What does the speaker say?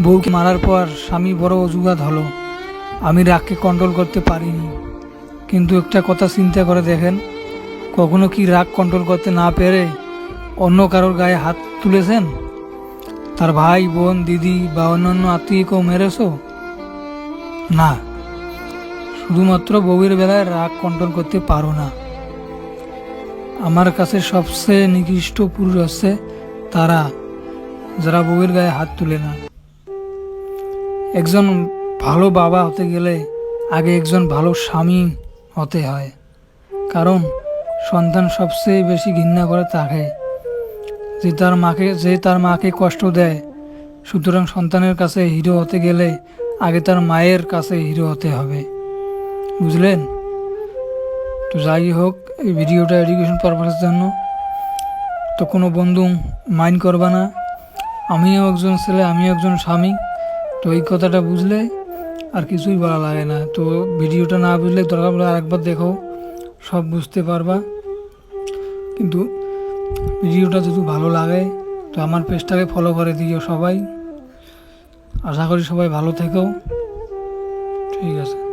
বউকে মারার পর স্বামী বড় অজুহাত হলো। আমি রাগকে কন্ট্রোল করতে পারিনি। কিন্তু একটা কথা চিন্তা করে দেখেন, কখনো কি রাগ কন্ট্রোল করতে না পেরে অন্য কারোর গায়ে হাত তুলেছেন? তার ভাই, বোন, দিদি বা অন্যান্য আত্মীয়কেও মেরেছো? না। শুধুমাত্র বউয়ের বেলায় রাগ কন্ট্রোল করতে পারো না। আমার কাছে সবচেয়ে নিকৃষ্ট পুরুষ হচ্ছে তারা, যারা বউয়ের গায়ে হাত তুলে না। একজন ভালো বাবা হতে গেলে আগে একজন ভালো স্বামী হতে হয়। কারণ সন্তান সবচেয়ে বেশি ঘৃণা করে তাকে। যে তার মাকে, যে তার মাকে কষ্ট দেয়, সুতরাং সন্তানের কাছে হিরো হতে গেলে আগে তার মায়ের কাছে হিরো হতে হবে। বুঝলেন? তো যাই হোক, এই ভিডিওটা এডুকেশন পারপাসের জন্য। তো কোনো বন্ধু মাইন্ড করবা না। আমিও একজন ছেলে, আমিও একজন স্বামী। তো এই কথাটা বুঝলে আর কিছুই বলা লাগে না। তো ভিডিওটা না বুঝলে দরকার পড়লে আরেকবার দেখো, সব বুঝতে পারবা। কিন্তু ভিডিওটা যদি ভালো লাগে, তো আমার পেজটাকে ফলো করে দিও সবাই। আশা করি সবাই ভালো থেকো। ঠিক আছে।